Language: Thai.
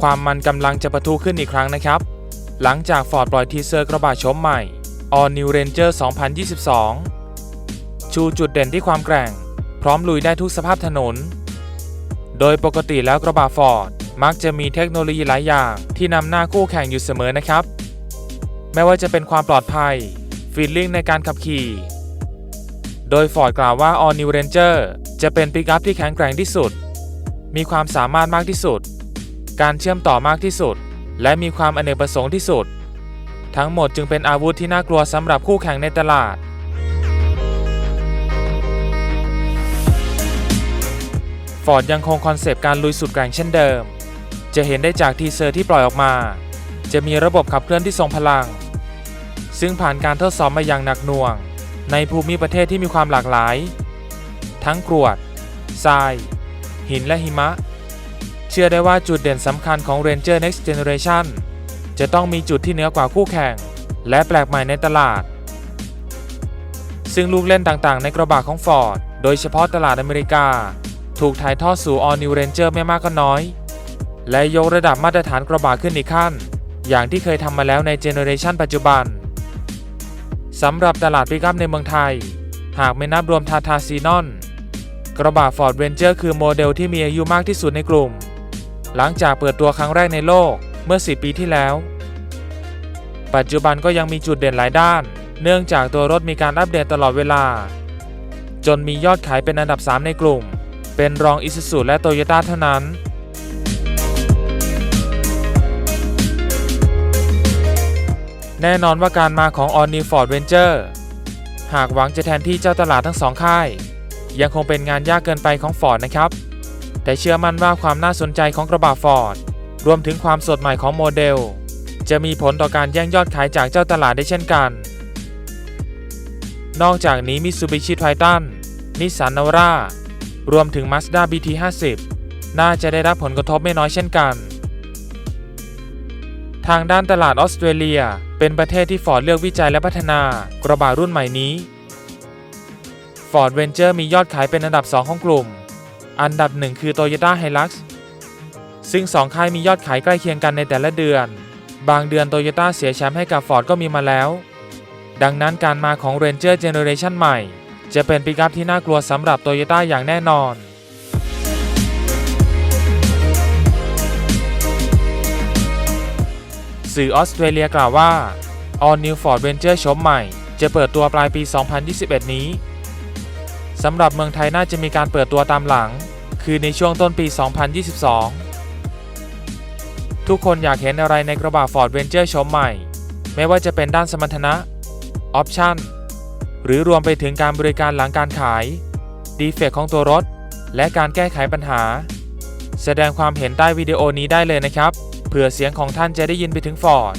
ความมันกำลังจะประทุขึ้นอีกครั้งนะครับ หลังจากฟอร์ดปล่อยทีเซอร์กระบะโฉมใหม่ All New Ranger 2022 ชูจุดเด่นที่ความแกร่ง พร้อมลุยได้ทุกสภาพถนน โดยปกติแล้วกระบะฟอร์ดมักจะมีเทคโนโลยีหลายอย่างที่นำหน้าคู่แข่งอยู่เสมอนะครับ ไม่ว่าจะเป็นความปลอดภัยฟีลลิ่งในการขับขี่ โดยฟอร์ดกล่าวว่า All New Ranger จะเป็นปิกอัพที่แข็งแกร่งที่สุด มีความสามารถมากที่สุด การเชื่อมต่อมากที่สุด และมีความอเนกประสงค์ที่สุด ทั้งหมดจึงเป็นอาวุธที่น่ากลัวสำหรับคู่แข่งในตลาด ฟอร์ดยังคงคอนเซปต์การลุยสุดแกร่งเช่นเดิม จะเห็นได้จากทีเซอร์ที่ปล่อยออกมา จะมีระบบขับเคลื่อนที่ทรงพลัง ซึ่งผ่านการทดสอบมาอย่างหนักหน่วง ในภูมิประเทศที่มีความหลากหลาย ทั้งกรวดทราย หินและหิมะ เชื่อได้ว่าจุดเด่นสำคัญของ Ranger Next Generation จะต้องมีจุดที่เหนือกว่าคู่แข่ง และแปลกใหม่ในตลาด ซึ่งลูกเล่นต่างๆ ในกระบะของ Ford โดยเฉพาะตลาดอเมริกา ถูกถ่ายทอดสู่ All New Ranger ไม่มากก็น้อย และยกระดับมาตรฐานกระบะขึ้นอีกขั้น อย่างที่เคยทำมาแล้วในเจเนอเรชันปัจจุบันสำหรับตลาดปิกอัพในเมืองไทย หากไม่นับรวมทาทาซีนอน กระบะ Ford Ranger คือโมเดลที่มีอายุมากที่สุดในกลุ่ม หลังจากเปิดตัวครั้งแรกในโลกเมื่อ 10 ปีที่แล้ว ปัจจุบันก็ยังมีจุดเด่นหลายด้าน เนื่องจากตัวรถมีการอัปเดตตลอดเวลา จนมียอดขายเป็นอันดับ 3 ในกลุ่ม เป็นรอง Isuzu และ Toyota เท่านั้นแน่นอนว่าการมาของ All New Ford Ranger หากหวังจะแทนที่เจ้าตลาดทั้งสองค่าย ยังคงเป็นงานยากเกินไปของ Ford นะครับ แต่เชื่อมั่นว่าความน่าสนใจของกระบะ Ford รวมถึงความสดใหม่ของโมเดล จะมีผลต่อการแย่งยอดขายจากเจ้าตลาดได้เช่นกัน นอกจากนี้ Mitsubishi Triton Nissan Navara รวมถึง Mazda BT50 น่าจะได้รับผลกระทบไม่น้อยเช่นกัน ทางด้านตลาดออสเตรเลีย เป็นประเทศที่ฟอร์ดเลือกวิจัยและพัฒนากระบะรุ่นใหม่นี้ Ford Ranger มียอดขายเป็นอันดับ 2 ของกลุ่ม อันดับ 1 คือ Toyota Hilux ซึ่ง 2 ค่ายมียอดขายใกล้เคียงกันในแต่ละเดือน บางเดือน Toyota เสียแชมป์ให้กับ Ford ก็มีมาแล้ว ดังนั้นการมาของ Ranger Generation ใหม่ จะเป็นปิกอัพที่น่ากลัวสำหรับ Toyota อย่างแน่นอนสื่อออสเตรเลียกล่าวว่า All New Ford Ranger โฉมใหม่ จะเปิดตัวปลายปี 2021 นี้ สำหรับเมืองไทยน่าจะมีการเปิดตัวตามหลัง คือในช่วงต้นปี 2022 ทุกคนอยากเห็นอะไรในกระบะ Ford Ranger โฉมใหม่ ไม่ว่าจะเป็นด้านสมรรถนะออปชั่นหรือรวมไปถึงการบริการหลังการขายดีเฟกของตัวรถ และการแก้ไขปัญหา แสดงความเห็นใต้วิดีโอนี้ได้เลยนะครับ เผื่อเสียงของท่านจะได้ยินไปถึง Ford